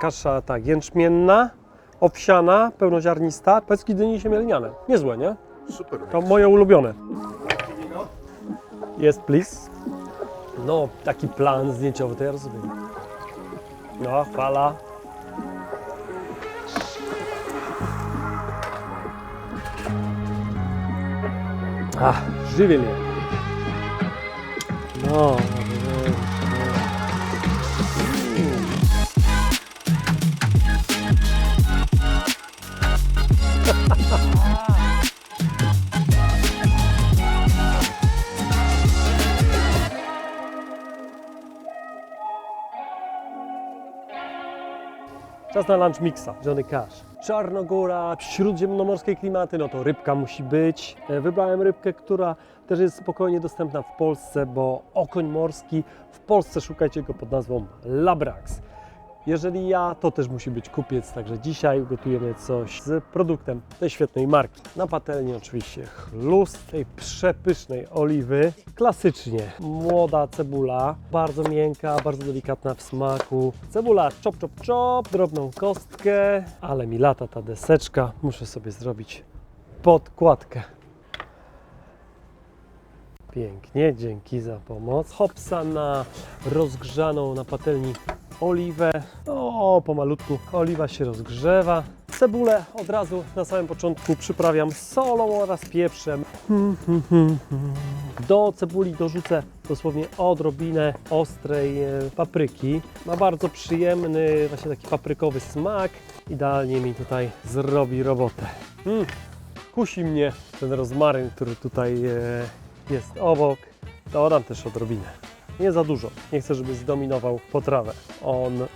Kasza tak, jęczmienna, owsiana, pełnoziarnista, pecki dyni siemielniane. Niezłe, nie? Super. To moje ulubione. Jest, please. No, taki plan zdjęciowy, to ja rozumiem. No, fala. Ach, żywiel je. No, Czas na lunch mixa, Johnny Cash. Czarnogóra, śródziemnomorskie klimaty, no to rybka musi być. E, Wybrałem rybkę, która też jest spokojnie dostępna w Polsce, bo okoń morski w Polsce szukajcie go pod nazwą Labrax. Jeżeli ja, to też musi być kupiec, także dzisiaj gotujemy coś z produktem tej świetnej marki. Na patelni oczywiście chlust tej przepysznej oliwy. Klasycznie młoda cebula, bardzo miękka, bardzo delikatna w smaku. Cebula czop, czop, czop, drobną kostkę, ale mi lata ta deseczka. Muszę sobie zrobić podkładkę. Pięknie, dzięki za pomoc. Hopsa na rozgrzaną na patelni oliwę. O, pomalutku oliwa się rozgrzewa. Cebulę od razu na samym początku przyprawiam solą oraz pieprzem. Do cebuli dorzucę dosłownie odrobinę ostrej e, papryki. Ma bardzo przyjemny, właśnie taki paprykowy smak. Idealnie mi tutaj zrobi robotę. Mm, kusi mnie ten rozmaryn, który tutaj e, jest obok. Dodam też odrobinę. Nie za dużo. Nie chcę, żeby zdominował potrawę. On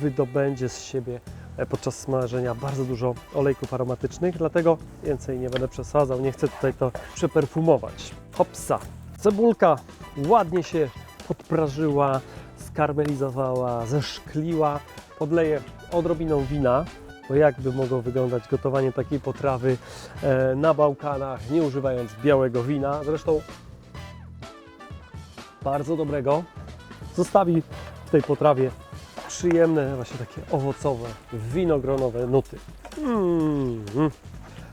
wydobędzie z siebie e, podczas smażenia bardzo dużo olejków aromatycznych, dlatego więcej nie będę przesadzał. Nie chcę tutaj to przeperfumować. Hopsa. Cebulka ładnie się podprażyła, skarmelizowała, zeszkliła. Podleję odrobiną wina, bo jakby mogło wyglądać gotowanie takiej potrawy e, na Bałkanach, nie używając białego wina. Zresztą bardzo dobrego. Zostawi w tej potrawie przyjemne, właśnie takie owocowe, winogronowe nuty. Mm.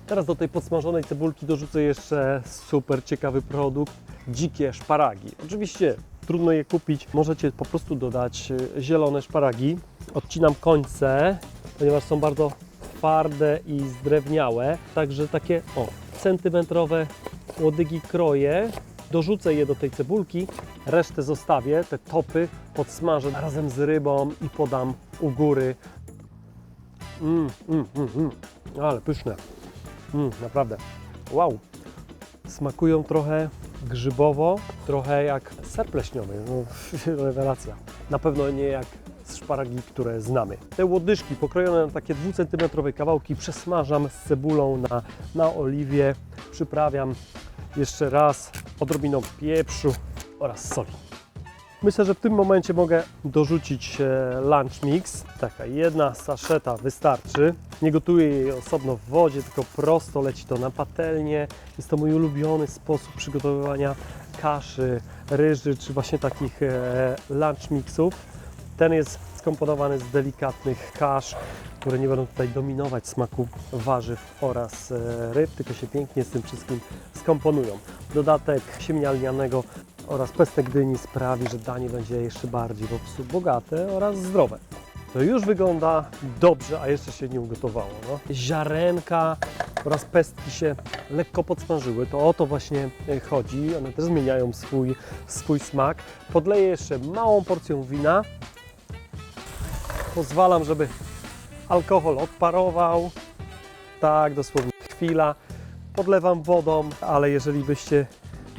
Teraz do tej podsmażonej cebulki dorzucę jeszcze super ciekawy produkt, dzikie szparagi. Oczywiście trudno je kupić, możecie po prostu dodać e, zielone szparagi. Odcinam końce, ponieważ są bardzo twarde i zdrewniałe, także takie o, centymetrowe łodygi kroję, dorzucę je do tej cebulki, resztę zostawię, te topy podsmażę razem z rybą i podam u góry. Mm, mm, mm, mm. Ale pyszne. Mm, naprawdę. Wow. Smakują trochę grzybowo, trochę jak ser pleśniowy. No, rewelacja. Na pewno nie jak szparagi, które znamy. Te łodyżki pokrojone na takie 2 cm kawałki przesmażam z cebulą na, na oliwie. Przyprawiam jeszcze raz odrobiną pieprzu oraz soli. Myślę, że w tym momencie mogę dorzucić e, lunch mix. Taka jedna saszeta wystarczy. Nie gotuję jej osobno w wodzie, tylko prosto leci to na patelnię. Jest to mój ulubiony sposób przygotowywania kaszy, ryży czy właśnie takich e, lunch mixów. Ten jest skomponowany z delikatnych kasz, które nie będą tutaj dominować smaku warzyw oraz e, ryb, tylko się pięknie z tym wszystkim skomponują. Dodatek siemienia lnianego oraz pestek dyni sprawi, że danie będzie jeszcze bardziej po prostu bogate oraz zdrowe. To już wygląda dobrze, a jeszcze się nie ugotowało. No. Ziarenka oraz pestki się lekko podsmażyły. To o to właśnie e, chodzi. One też zmieniają swój, swój smak. Podleję jeszcze małą porcją wina. Pozwalam, żeby alkohol odparował. Tak, dosłownie chwila. Podlewam wodą, ale jeżeli byście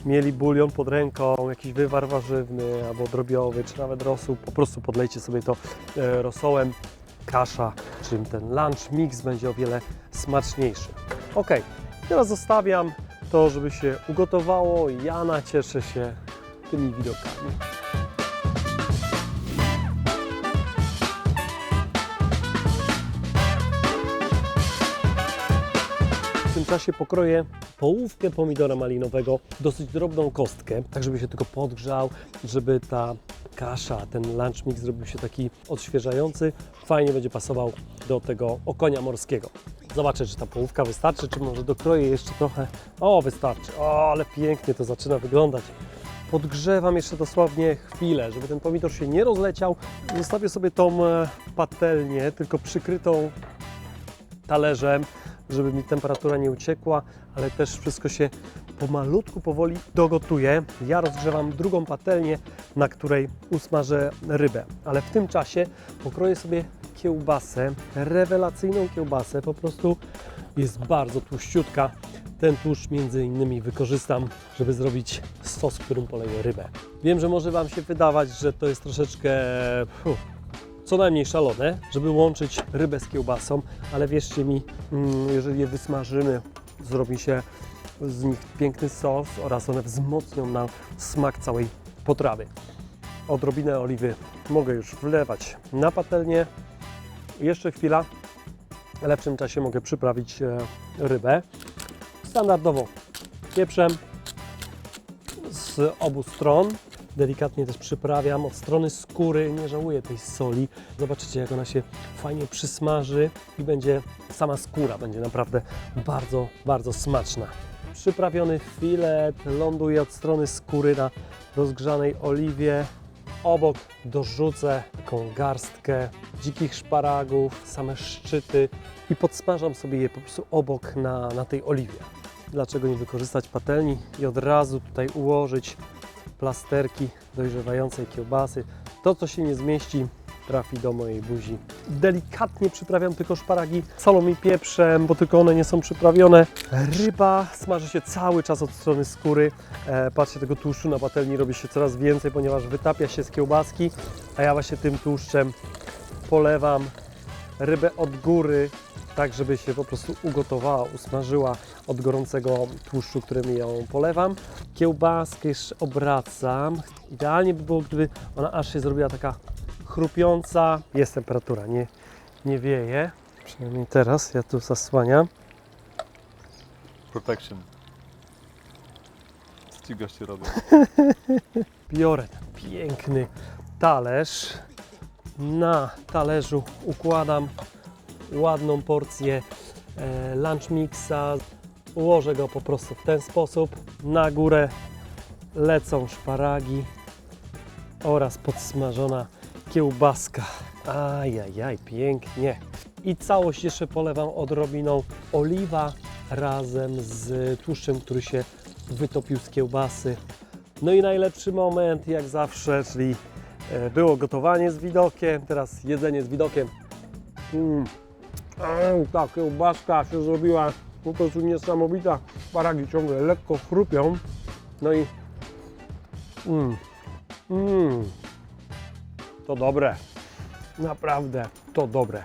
mieli bulion pod ręką, jakiś wywar warzywny albo drobiowy, czy nawet rosół, po prostu podlejcie sobie to e, rosołem. Kasza, czym ten lunch mix będzie o wiele smaczniejszy. Ok, teraz zostawiam to, żeby się ugotowało. Ja nacieszę się tymi widokami. Czasie pokroję połówkę pomidora malinowego, dosyć drobną kostkę, tak żeby się tylko podgrzał, żeby ta kasza, ten lunch mix zrobił się taki odświeżający, fajnie będzie pasował do tego okonia morskiego. Zobaczę, czy ta połówka wystarczy, czy może dokroję jeszcze trochę. O, wystarczy. O, ale pięknie to zaczyna wyglądać. Podgrzewam jeszcze dosłownie chwilę, żeby ten pomidor się nie rozleciał. Zostawię sobie tą e, patelnię, tylko przykrytą talerzem, żeby mi temperatura nie uciekła, ale też wszystko się pomalutku, powoli dogotuje. Ja rozgrzewam drugą patelnię, na której usmażę rybę, ale w tym czasie pokroję sobie kiełbasę, rewelacyjną kiełbasę, po prostu jest bardzo tłuściutka. Ten tłuszcz między innymi wykorzystam, żeby zrobić sos, którym poleję rybę. Wiem, że może Wam się wydawać, że to jest troszeczkę co najmniej szalone, żeby łączyć rybę z kiełbasą, ale wierzcie mi, mm, jeżeli je wysmażymy, zrobi się z nich piękny sos oraz one wzmocnią nam smak całej potrawy. Odrobinę oliwy mogę już wlewać na patelnię. Jeszcze chwila. W lepszym czasie mogę przyprawić e, rybę. Standardowo pieprzem z obu stron. Delikatnie też przyprawiam od strony skóry. Nie żałuję tej soli. Zobaczycie, jak ona się fajnie przysmaży i będzie sama skóra będzie naprawdę bardzo, bardzo smaczna. Przyprawiony filet ląduje od strony skóry na rozgrzanej oliwie. Obok dorzucę taką garstkę dzikich szparagów, same szczyty i podsmażam sobie je po prostu obok na, na tej oliwie. Dlaczego nie wykorzystać patelni i od razu tutaj ułożyć plasterki dojrzewającej kiełbasy. To, co się nie zmieści, trafi do mojej buzi. Delikatnie przyprawiam tylko szparagi solą i pieprzem, bo tylko one nie są przyprawione. Ryba smaży się cały czas od strony skóry. E, patrzcie, tego tłuszczu na patelni robi się coraz więcej, ponieważ wytapia się z kiełbaski, a ja właśnie tym tłuszczem polewam rybę od góry, tak żeby się po prostu ugotowała, usmażyła od gorącego tłuszczu, którym ją polewam. Kiełbaskę jeszcze obracam. Idealnie by było, gdyby ona aż się zrobiła taka chrupiąca. Jest temperatura, nie, nie wieje. Przynajmniej teraz, ja tu zasłaniam. Protection. Ścigasz się radę. Biorę ten piękny talerz. Na talerzu układam ładną porcję e, lunch mixa. Ułożę go po prostu w ten sposób. Na górę lecą szparagi oraz podsmażona kiełbaska. Ajajaj, pięknie. I całość jeszcze polewam odrobiną oliwa razem z tłuszczem, który się wytopił z kiełbasy. No i najlepszy moment, jak zawsze, czyli e, było gotowanie z widokiem, teraz jedzenie z widokiem. Mm. Ej, Ta kiełbaska się zrobiła po prostu niesamowita. Paragi ciągle lekko chrupią. No i mm. Mm. to dobre. Naprawdę to dobre.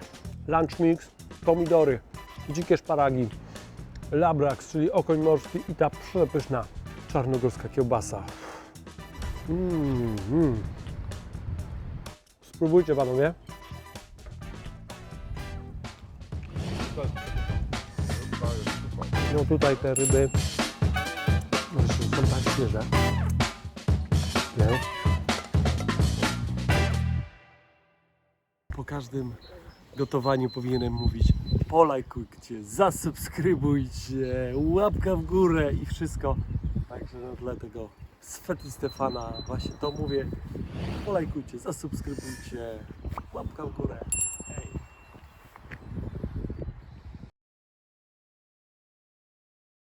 Lunch mix, pomidory, dzikie szparagi, labrax, czyli okoń morski i ta przepyszna czarnogórska kiełbasa. Mm, mm. Spróbujcie panowie. No tutaj te ryby zresztą są tak świeże. Nie? Po każdym gotowaniu powinienem mówić polajkujcie, zasubskrybujcie, łapka w górę i wszystko. Także no dlatego z Fety Stefana właśnie to mówię. Polajkujcie, zasubskrybujcie, łapka w górę.